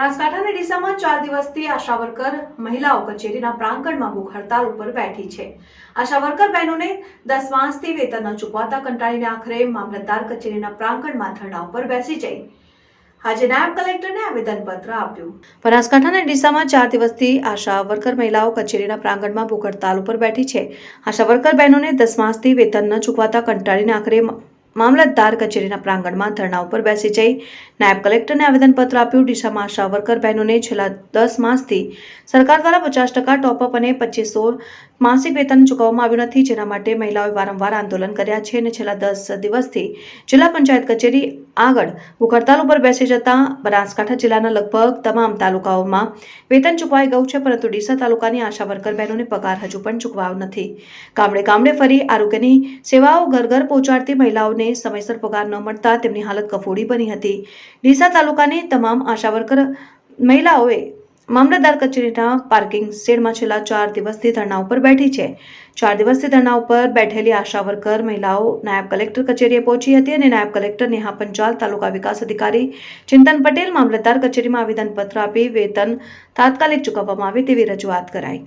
બનાસકાંઠાના ડીસામાં ચાર દિવસથી આશા વર્કર મહિલાઓ કચેરીના પ્રાંગણમાં ભૂખ હડતાલ ઉપર બેઠી છે. આશા વર્કર બહેનોને દસ માસથી વેતન ન ચૂકવાતા કંટાળીને આખરે મામલતદાર કચેરીના પ્રાંગણમાં ધરણા ઉપર બેસી જઈ. આજે નાયબ કલેક્ટરને આવેદનપત્ર આપ્યું. બનાસકાંઠાના ડીસામાં ચાર દિવસથી આશા મહિલાઓ કચેરીના પ્રાંગણમાં ભૂખ હડતાલ ઉપર બેઠી છે. આશા વર્કર બહેનોને દસ માસથી વેતન ન ચૂકવાતા કંટાળીને આખરે મામલતદાર કચેરીના પ્રાંગણમાં ધરણા ઉપર બેસી જઈ નાયબ કલેક્ટરને આવેદનપત્ર આપ્યું. ડીસામાં આશા વર્કર બહેનોને છેલ્લા દસ માસથી સરકાર દ્વારા પચાસ ટકા ટોપઅપ અને પચીસો માસિક વેતન ચૂકવવામાં આવ્યું નથી, જેના માટે મહિલાઓએ વારંવાર આંદોલન કર્યા છે અને છેલ્લા દસ દિવસથી જિલ્લા પંચાયત કચેરી આગળ ભૂખ હડતાલ ઉપર બેસી જતા બનાસકાંઠા જિલ્લાના લગભગ તમામ તાલુકાઓમાં વેતન ચૂકવાઈ ગયું છે, પરંતુ ડીસા તાલુકાની આશા વર્કર બહેનોને પગાર હજુ પણ ચૂકવાયો નથી. ગામડે ગામડે ફરી આરોગ્યની સેવાઓ ઘર ઘર પહોંચાડતી મહિલાઓને સમયસર પગાર ન મળતા તેમની હાલત કફોડી બની હતી. ડીસા તાલુકાની તમામ આશા વર્કર મહિલાઓએ મામલતદાર કચેરીના પાર્કિંગ શેડમાં છેલ્લા ચાર દિવસથી ધરણા ઉપર બેઠી છે. ચાર દિવસથી ધરણા ઉપર બેઠેલી આશા વર્કર મહિલાઓ નાયબ કલેક્ટર કચેરીએ પહોંચી હતી અને નાયબ કલેક્ટર નેહા પંચાલ તાલુકા વિકાસ અધિકારી ચિંતન પટેલ મામલતદાર કચેરીમાં આવેદનપત્ર આપી વેતન તાત્કાલિક ચૂકવવામાં આવે તેવી રજૂઆત કરાઈ.